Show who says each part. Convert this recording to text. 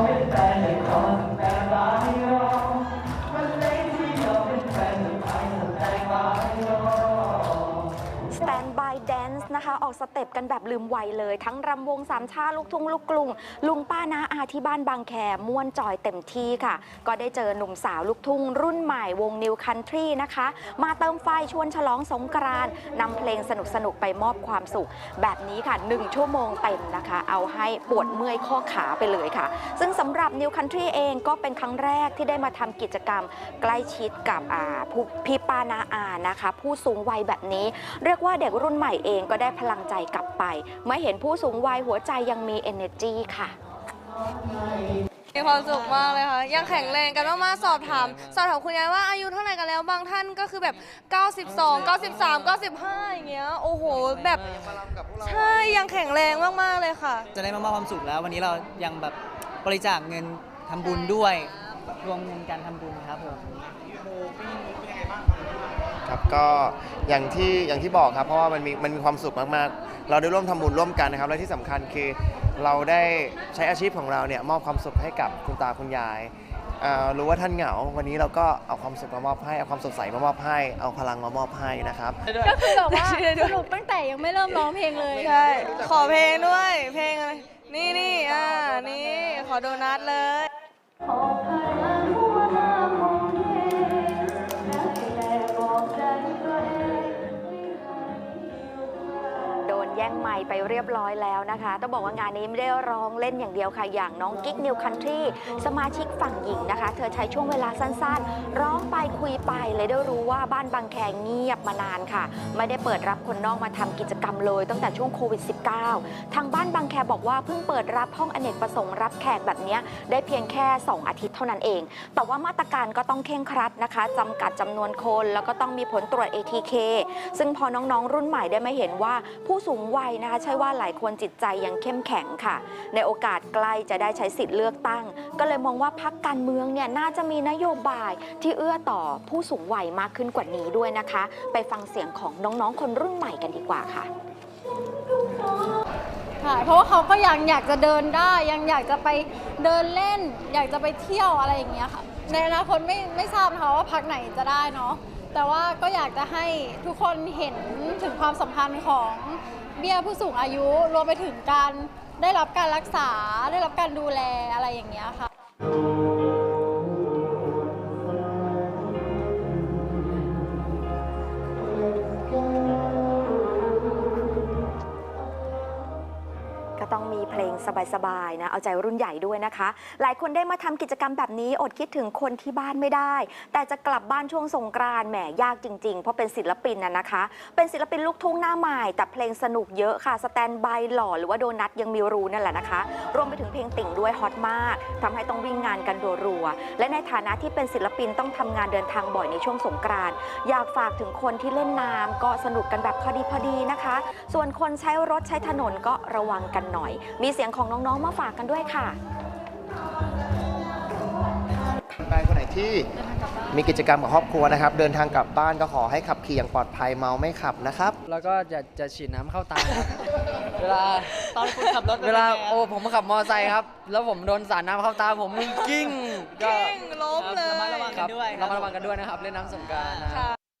Speaker 1: Covid-19-gekomen นะ
Speaker 2: คะ ออกสเต็ปกันแบบลืมวัยเลย ทั้งรำวงสามชาลูกทุ่งลูกกรุงลุงป้านาอาที่บ้านบางแคม่วนจอยเต็มที่ค่ะ ก็ได้เจอหนุ่มสาวลูกทุ่ง รุ่นใหม่วง New Country นะคะ มาเติมไฟชวนฉลองสงกรานนำเพลงสนุกๆไปมอบความสุข แบบนี้ค่ะ 1 ชั่วโมงเต็มนะคะ เอาให้ปวดเมื่อยข้อขาไปเลยค่ะ ซึ่งสำหรับ New Country เองก็เป็นครั้งแรกที่ได้มาทำกิจกรรมใกล้ชิดกับผู้พี่ป้านาอานะคะ ผู้สูงวัยแบบนี้ เรียกว่าเด็กรุ่นใหม่เองก็ได้พลังใจกลับไปเมื่อเห็นผู้สูงวัยหัวใจยังมี energy ค่ะ
Speaker 3: มีความสุขมากเลยค่ะ ยังแข็งแรงกันมากๆสอบถาม สอบถามคุณยายว่าอายุเท่าไหร่กันแล้วบางท่านก็คือแบบ 92 93 95 อย่างเงี้ยโอ้โห แบบใช่ยังแข็งแรงมากๆเลยค่ะ
Speaker 4: จะได้มามอบความสุขแล้ว วันนี้เรายังแบบบริจาคเงินทำบุญด้วย รวมเงินการทำบุญครับผม
Speaker 5: ครับ ก็อย่างที่อย่างที่บอกครับ เพราะว่ามันมีมันมีความสุขมากๆ เราได้ร่วมทำบุญร่วมกันนะครับ และที่สำคัญคือเราได้ใช้อาชีพของเราเนี่ยมอบความสุขให้กับคุณตาคุณยายอ่ารู้ว่าท่านเหงา วันนี้เราก็เอาความสุขมามอบให้ เอาความสดใสมามอบให้ เอาพลังมามอบให้นะครับ
Speaker 6: ก็คือแบบว่าสนุกตั้งแต่ยังไม่เริ่มร้องเพลงเลย
Speaker 3: ใช่ขอเพลงด้วย เพลงอะไร นี่นี่อ่า นี่ ขอโดนัทเลย
Speaker 2: โดนแย่ไปเรียบร้อยแล้วนะคะ ต้องบอกว่างานนี้ไม่ได้ร้องเล่นอย่างเดียวค่ะ อย่างน้องกิ๊กนิวคันทรีสมาชิกฝั่งหญิงนะคะ เธอใช้ช่วงเวลาสั้นๆ ร้องไปคุยไปเลยได้รู้ว่าบ้านบางแคงเงียบมานานค่ะ ไม่ได้เปิดรับคนนอกมาทำกิจกรรมเลย ตั้งแต่ช่วงโควิด -19 ทางบ้านบางแคบอกว่าเพิ่งเปิดรับห้องอเนกประสงค์รับแขกแบบนี้ได้เพียงแค่ 2 อาทิตย์เท่านั้นเอง แต่ว่ามาตรการก็ต้องเคร่งครัดนะคะจำกัดจำนวนคนแล้วก็ต้องมีผลตรวจ ATK ซึ่งพอน้องๆ รุ่นใหม่ได้ม่เห็นว่าผู้สูงวัยนะคะ ใช่ว่าหลายคนจิตใจยังเข้มแข็งค่ะ ในโอกาสใกล้จะได้ใช้สิทธิ์เลือกตั้ง ก็เลยมองว่าพักการเมืองเนี่ยน่าจะมีนโยบายที่เอื้อต่อผู้สูงวัยมากขึ้นกว่านี้ด้วยนะคะ ไปฟังเสียงของน้องๆ คนรุ่นใหม่กันดีกว่าค่ะ
Speaker 6: ค่ะเพราะว่าเขาก็ยังอยากจะเดินได้ ยังอยากจะไปเดินเล่น อยากจะไปเที่ยวอะไรอย่างเงี้ยค่ะ ในอนาคตไม่ไม่ทราบนะคะว่าพักไหนจะได้เนาะ แต่ว่าก็อยากจะให้ทุกคนเห็นถึงความสำคัญของเบี้ยผู้สูงอายุรวมไปถึงการได้รับการรักษาได้รับการดูแลอะไรอย่างเงี้ยค่ะ
Speaker 2: มีเพลงสบายๆนะ เอาใจรุ่นใหญ่ด้วยนะคะ หลายคนได้มาทำกิจกรรมแบบนี้อดคิดถึงคนที่บ้านไม่ได้ แต่จะกลับบ้านช่วงสงกรานต์แหมยากจริงๆ เพราะเป็นศิลปินนะนะคะ เป็นศิลปินลูกทุ่งหน้าใหม่แต่เพลงสนุกเยอะค่ะ สแตนบายหล่อหรือว่าโดนัทยังมีรูนั่นแหละนะคะ รวมไปถึงเพลงติ่งด้วยฮอตมากทำให้ต้องวิ่งงานกันรัวๆและในฐานะที่เป็นศิลปินต้องทำงานเดินทางบ่อยในช่วงสงกรานต์ อยากฝากถึงคนที่เล่นน้ำก็สนุกกันแบบพอดีพอดีนะคะ ส่วนคนใช้รถใช้ถนนก็ระวังกันหน่อยมีเสียงของน้องๆมาฝากกันด้วยค่ะ
Speaker 5: แฟนคนไหนที่มีกิจกรรมกับครอบครัวนะครับ เดินทางกลับบ้านก็ขอให้ขับขี่อย่างปลอดภัยเมาไม่ขับนะครับ
Speaker 7: แล้วก็จะจะฉีดน้ำเข้าตาครับเวลา
Speaker 4: ตอนคุณขับรถ
Speaker 7: เวลาโอ้ผมขับมอเตอร์ไซค์ครับ แล้วผมโดนสาดน้ำเข้าตาผมมึงกิ้งก็
Speaker 3: กิ้งล้มเลย
Speaker 4: ระมัดระวัง
Speaker 7: ค
Speaker 4: กั
Speaker 7: รั
Speaker 4: น
Speaker 7: บ
Speaker 4: ด้วย
Speaker 7: เรามาระวังกันด้วยนะครับ เล่นน้ำสงกรารนะ
Speaker 3: ค่ะ